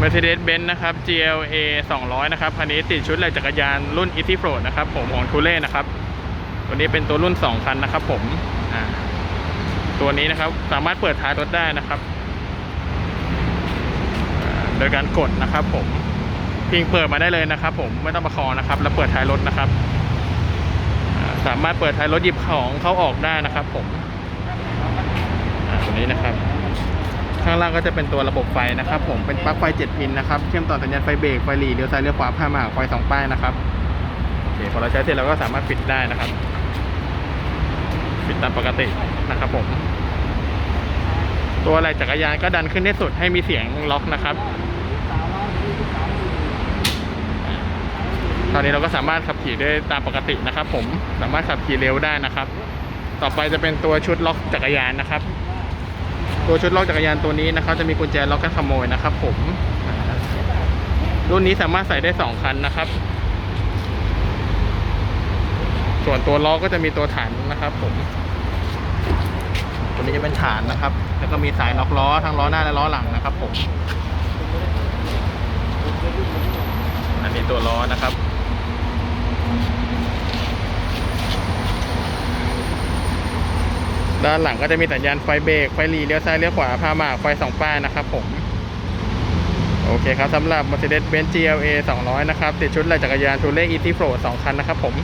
Mercedes-Benz นะครับ GLA 200 นะครับ คันนี้ติดชุดไหล่จักรยานรุ่น e t i f r o นะครับ ผมของทูเล่นะครับ ตัวนี้เป็นตัวรุ่น 2 คันนะครับผม ตัวนี้นะครับสามารถเปิดท้ายรถได้นะครับ โดยการกดนะครับผมพิงเปิดมาได้เลยนะครับ ผมไม่ต้องประคองนะครับ แล้วเปิดท้ายรถนะครับ สามารถเปิดท้ายรถหยิบของเข้าออกได้นะครับ ผมตัวนี้นะครับ ข้างล่างก็จะเป็นตัวระบบไฟนะครับผมเป็นปลั๊กไฟ 7 พินนะครับเชื่อมต่อสัญญาณไฟเบรกไฟหลีเลี้ยวซ้ายเลี้ยวขวาผ้าหมากไฟสองป้ายนะครับโอเคพอเราใช้เสร็จเราก็สามารถปิดได้นะครับ ปิดตามปกตินะครับผมตัวอะไรจักรยานก็ดันขึ้นให้สุดให้มีเสียงล็อกนะครับตอนนี้เราก็สามารถขับขี่ได้ตามปกตินะครับ ผมสามารถขับขี่เร็วได้นะครับ ต่อไปจะเป็นตัวชุดล็อกจักรยานนะครับ ตัวชุดล็อกจักรยานตัวนี้นะครับจะมีกุญแจล็อกกันขโมยนะครับ ผมรุ่นนี้สามารถใส่ได้สองคันนะครับ ส่วนตัวล้อก็จะมีตัวฐานนะครับ ผม ตัวนี้จะเป็นฐานนะครับ แล้วก็มีสายล็อกล้อทั้งล้อหน้าและล้อหลังนะครับ ผม อันนี้ตัวล้อนะครับ ด้านหลังก็จะมีสัญญาณไฟเบรกไฟหลีเลี้ยวซ้ายเลี้ยวขวาพาหมากไฟสองป้ายนะครับผม โอเคครับสำหรับ Mercedes-Benz GLA 200 นะครับ ติดชุดไหล่จักรยานทูเล่ e t i f r o 2คันนะครับผม